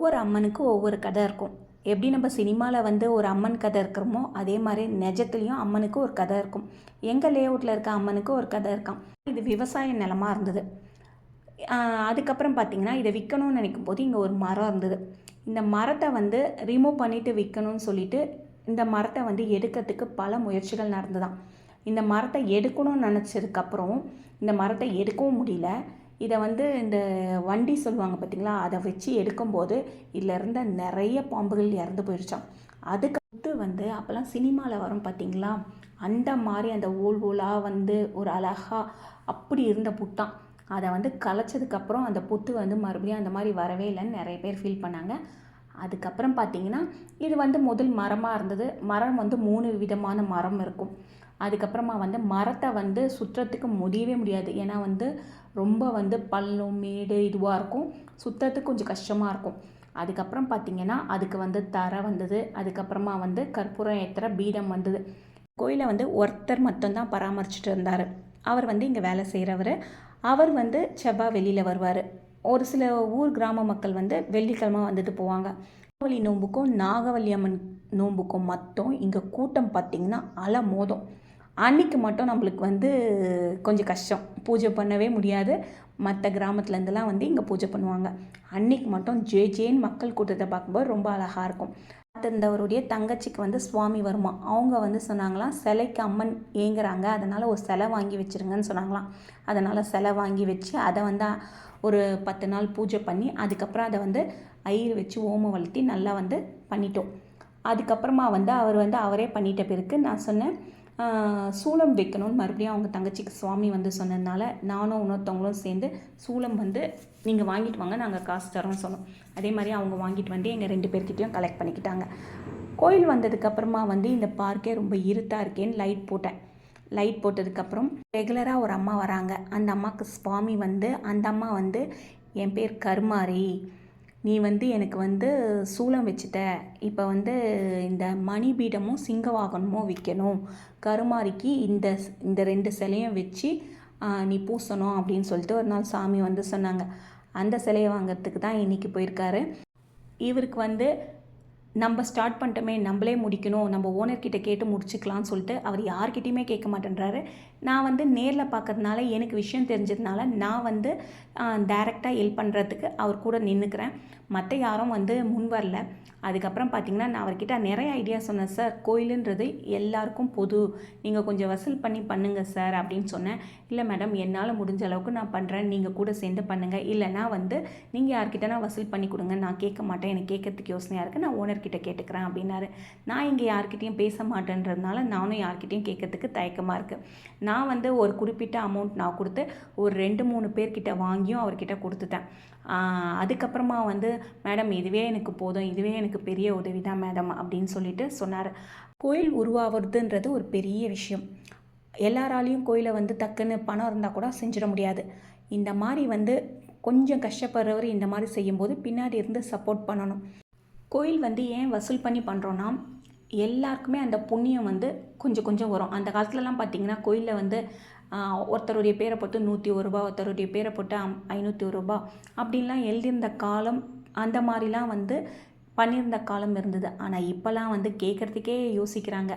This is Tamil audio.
ஒவ்வொரு அம்மனுக்கும் ஒவ்வொரு கதை இருக்கும். எப்படி நம்ம சினிமாவில் வந்து ஒரு அம்மன் கதை இருக்கிறோமோ அதே மாதிரி நிஜத்துலேயும் அம்மனுக்கு ஒரு கதை இருக்கும். எங்கள் லேஅவுட்டில் இருக்க அம்மனுக்கு ஒரு கதை இருக்கான் இது விவசாய நிலமாக இருந்தது. அதுக்கப்புறம் பார்த்தீங்கன்னா இதை விற்கணும்னு நினைக்கும் போது இங்கே ஒரு மரம் இருந்தது. இந்த மரத்தை வந்து ரிமூவ் பண்ணிவிட்டு விற்கணும்னு சொல்லிட்டு இந்த மரத்தை வந்து எடுக்கிறதுக்கு பல முயற்சிகள் நடந்துதான். இந்த மரத்தை எடுக்கணும்னு நினச்சதுக்கப்புறம் இந்த மரத்தை எடுக்கவும் முடியல. இதை வந்து இந்த வண்டி சொல்லுவாங்க பார்த்தீங்களா? அதை வச்சு எடுக்கும்போது இதில் இருந்த நிறைய பாம்புகள் இறந்து போயிடுச்சான் அதுக்கு வந்து அப்போல்லாம் சினிமாவில் வரும் பார்த்தீங்களா? அந்த மாதிரி அந்த ஓல் ஓலாக வந்து ஒரு அழகாக அப்படி இருந்த புட்டான் அதை வந்து கலைச்சதுக்கப்புறம் அந்த புத்து வந்து மறுபடியும் அந்த மாதிரி வரவே இல்லைன்னு நிறைய பேர் ஃபீல் பண்ணாங்க. அதுக்கப்புறம் பார்த்தீங்கன்னா இது வந்து முதல் மரமாக இருந்தது. மரம் வந்து மூணு விதமான மரம் இருக்கும். அதுக்கப்புறமா வந்து மரத்தை வந்து சுற்றுறதுக்கு முடியவே முடியாது. ஏன்னா வந்து ரொம்ப வந்து பள்ளம் மேடு இதுவாக இருக்கும். சுற்றுறதுக்கு கொஞ்சம் கஷ்டமாக இருக்கும். அதுக்கப்புறம் பார்த்தீங்கன்னா அதுக்கு வந்து தரை வந்தது. அதுக்கப்புறமா வந்து கற்பூரம் ஏற்றுற பீடம் வந்தது. கோயிலை வந்து ஒருத்தர் மட்டும்தான் பராமரிச்சுட்டு இருந்தார். அவர் வந்து இங்கே வேலை செய்கிறவர் அவர் வந்து செவ்வாய் வெளியில் வருவார். ஒரு சில ஊர் கிராம மக்கள் வந்து வெள்ளிக்கிழமை வந்துட்டு போவாங்க. நாகவல்லி நோம்புக்கும் நாகவல்லி அம்மன் நோம்புக்கும் மட்டும் இங்கே கூட்டம் பார்த்திங்கன்னா அலை மோதும் அன்னைக்கு மட்டும் நம்மளுக்கு வந்து கொஞ்சம் கஷ்டம். பூஜை பண்ணவே முடியாது. மற்ற கிராமத்துலேருந்துலாம் வந்து இங்கே பூஜை பண்ணுவாங்க. அன்னைக்கு மட்டும் ஜே ஜேன்னு மக்கள் கூட்டத்தை பார்க்கும்போது ரொம்ப அழகாக இருக்கும். இருந்தவருடைய தங்கச்சிக்கு வந்து சுவாமி வருமா? அவங்க வந்து சொன்னாங்களாம் சிலைக்கு அம்மன் ஏங்குறாங்க. அதனால் ஒரு சிலை வாங்கி வச்சிருங்கன்னு சொன்னாங்களாம். அதனால் சிலை வாங்கி வச்சு அதை வந்து ஒரு பத்து நாள் பூஜை பண்ணி அதுக்கப்புறம் அதை வந்து ஐயர் வச்சு ஓமம் வளர்த்தி நல்லா வந்து பண்ணிட்டோம். அதுக்கப்புறமா வந்து அவர் வந்து அவரே பண்ணிட்ட பிறகு நான் சொன்னேன் சூளம் சூலம் வைக்கணும்னு மறுபடியும் அவங்க தங்கச்சிக்கு சுவாமி வந்து சொன்னதுனால நானும் இன்னொருத்தவங்களும் சேர்ந்து சூலம் வந்து நீங்கள் வாங்கிட்டு வாங்க நாங்கள் காசு தரோம்னு சொன்னோம். அதே மாதிரி அவங்க வாங்கிட்டு வந்து எங்கள் ரெண்டு பேர்கிட்டயும் கலெக்ட் பண்ணிக்கிட்டாங்க. கோயில் வந்ததுக்கப்புறமா வந்து இந்த பார்க்கே ரொம்ப இருட்டாக இருக்கேன்னு லைட் போட்டேன். லைட் போட்டதுக்கப்புறம் ரெகுலராக ஒரு அம்மா வராங்க. அந்த அம்மாவுக்கு சுவாமி வந்து அந்த அம்மா வந்து என் பேர் கருமாரி. நீ வந்து எனக்கு வந்து சூலம் வச்சுட்ட. இப்போ வந்து இந்த மணிபீடமும் சிங்கவாகனமும் விற்கணும் கருமாரிக்கு இந்த இந்த ரெண்டு சிலையும் வச்சு நீ பூசணும் அப்படின்னு சொல்லிட்டு ஒரு நாள் சாமி வந்து சொன்னாங்க. அந்த சிலையை வாங்குறதுக்கு தான் இன்றைக்கி போயிருக்காரு. இவருக்கு வந்து நம்ம ஸ்டார்ட் பண்ணிட்டோமே நம்மளே முடிக்கணும் நம்ம ஓனர்கிட்ட கேட்டு முடிச்சுக்கலாம்னு சொல்லிட்டு அவர் யார்கிட்டையுமே கேட்க மாட்டேன்றாரு. நான் வந்து நேரில் பார்க்கறதுனால எனக்கு விஷயம் தெரிஞ்சதுனால நான் வந்து டைரெக்டாக ஹெல்ப் பண்ணுறதுக்கு அவர் கூட நின்றுக்கிறேன் மற்ற யாரும் வந்து முன் வரல. அதுக்கப்புறம் பார்த்தீங்கன்னா நான் அவர்கிட்ட நிறைய ஐடியா சொன்னேன் சார் கோயிலுன்றது எல்லாருக்கும் பொது. நீங்கள் கொஞ்சம் வசூல் பண்ணி பண்ணுங்கள் சார் அப்படின்னு சொன்னேன். இல்லை மேடம் என்னால் முடிஞ்ச அளவுக்கு நான் பண்ணுறேன் நீங்கள் கூட சேர்ந்து பண்ணுங்கள் இல்லைனா வந்து நீங்கள் யார்கிட்டனா வசூல் பண்ணி கொடுங்க. நான் கேட்க மாட்டேன். எனக்கு கேட்கறதுக்கு யோசனையாக இருக்குது நான் ஓனர் ஓனர்கிட்ட கேட்டுக்கிறேன் அப்படின்னாரு. நான் இங்கே யார்கிட்டையும் பேச மாட்டேன்றதுனால நானும் யார்கிட்டையும் கேட்கறதுக்கு தயக்கமாக இருக்குது நான் வந்து ஒரு குறிப்பிட்ட அமௌண்ட் நான் கொடுத்து ஒரு ரெண்டு மூணு பேர்கிட்ட வாங்கியும் அவர்கிட்ட கொடுத்துட்டேன். அதுக்கப்புறமா வந்து மேடம் இதுவே எனக்கு போதும். இதுவே எனக்கு பெரிய உதவி தான் மேடம் அப்படின்னு சொல்லிட்டு சொன்னார். கோயில் உருவாவதுன்றது ஒரு பெரிய விஷயம். எல்லாராலையும் கோயிலை வந்து டக்குன்னு பணம் இருந்தால் கூட செஞ்சிட முடியாது. இந்த மாதிரி வந்து கொஞ்சம் கஷ்டப்படுறவர் இந்த மாதிரி செய்யும்போது பின்னாடி இருந்து சப்போர்ட் பண்ணணும். கோயில் வந்து ஏன் வசூல் பண்ணி பண்ணுறோன்னா எல்லாருக்குமே அந்த புண்ணியம் வந்து கொஞ்சம் கொஞ்சம் வரும். அந்த காலத்துலலாம் பார்த்தீங்கன்னா கோயிலில் வந்து ஒருத்தருடைய பேரை போட்டு நூற்றி ஒரு ரூபா ஒருத்தருடைய பேரை போட்டு அம் ஐநூற்றி ஒரு ரூபா அப்படின்லாம் எழுதியிருந்த காலம் அந்த மாதிரிலாம் வந்து பண்ணியிருந்த காலம் இருந்தது. ஆனால் இப்போலாம் வந்து கேட்குறதுக்கே யோசிக்கிறாங்க.